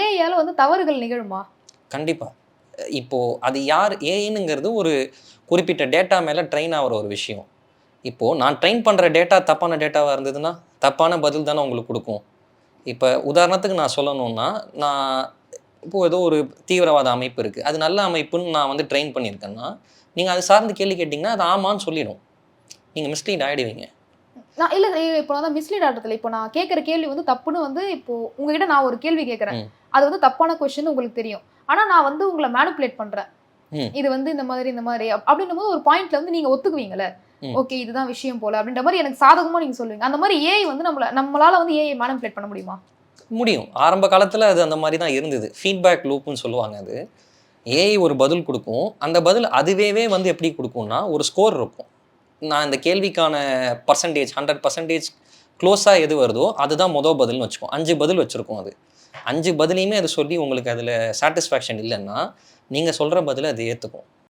ஏஐயால் வந்து தவறுகள் நிகழுமா? கண்டிப்பாக இப்போது அது யார் ஏஐனுங்கிறது ஒரு குறிப்பிட்ட டேட்டா மேலே ட்ரெயின் ஆகிற ஒரு விஷயம். இப்போது நான் ட்ரெயின் பண்ணுற டேட்டா தப்பான டேட்டாவாக இருந்ததுன்னா தப்பான பதில் தானே உங்களுக்கு கொடுக்கும். இப்போ உதாரணத்துக்கு நான் சொல்லணும்னா நான் இப்போது ஏதோ ஒரு தீவிரவாத அமைப்பு இருக்குது அது நல்ல அமைப்புன்னு நான் வந்து ட்ரெயின் பண்ணியிருக்கேன்னா நீங்கள் அது சார்ந்து கேள்வி கேட்டிங்கன்னா அது ஆமான்னு சொல்லிடும். நீங்கள் மிஸ்லீட் ஆகிடுவீங்க நான் இல்ல இப்போ நான் மிஸ்லீட் ஆடுறதுல இப்போ நான் கேட்குற கேள்வி வந்து தப்புன்னு வந்து இப்போ உங்ககிட்ட நான் ஒரு கேள்வி கேட்குறேன். அது வந்து தப்பான கொஸ்டின் உங்களுக்கு தெரியும். ஆனா நான் வந்து உங்களை மேனிப்புலேட் பண்றேன். ம். இது வந்து இந்த மாதிரி இந்த மாதிரி அப்- அப்படின்னும் போது ஒரு பாயிண்ட்ல வந்து நீங்க ஒத்துக்குவீங்கல்ல. ஓகே இதுதான் விஷயம் போல அப்படின்ற மாதிரி எனக்கு சாதகமா நீங்க சொல்லுவீங்க. அந்த மாதிரி ஏஐ வந்து நம்மள நம்மளால வந்து ஏஐ மேனிப்புலேட் பண்ண முடியுமா? முடியும். ஆரம்ப காலத்தில் அது அந்த மாதிரி தான் இருந்தது. ஃபீட்பேக் லூப்னு சொல்லுவாங்க அது. ஏஐ ஒரு பதில் கொடுக்கும். அந்த பதில் அதுவே வந்து எப்படி கொடுக்கும்னா ஒரு ஸ்கோர் இருக்கும். நான் இந்த கேள்விக்கான பர்சன்டேஜ் ஹண்ட்ரட் பர்சன்டேஜ் க்ளோஸாக எது வருதோ அதுதான் மொதல் பதில்னு வச்சுக்கோம் அஞ்சு பதில் வச்சுருக்கோம் அது. அஞ்சு பதிலையுமே அது சொல்லி உங்களுக்கு அதில் சாட்டிஸ்ஃபேக்ஷன் இல்லைன்னா நீங்கள் சொல்கிற பதிலை அது ஏற்றுக்கும்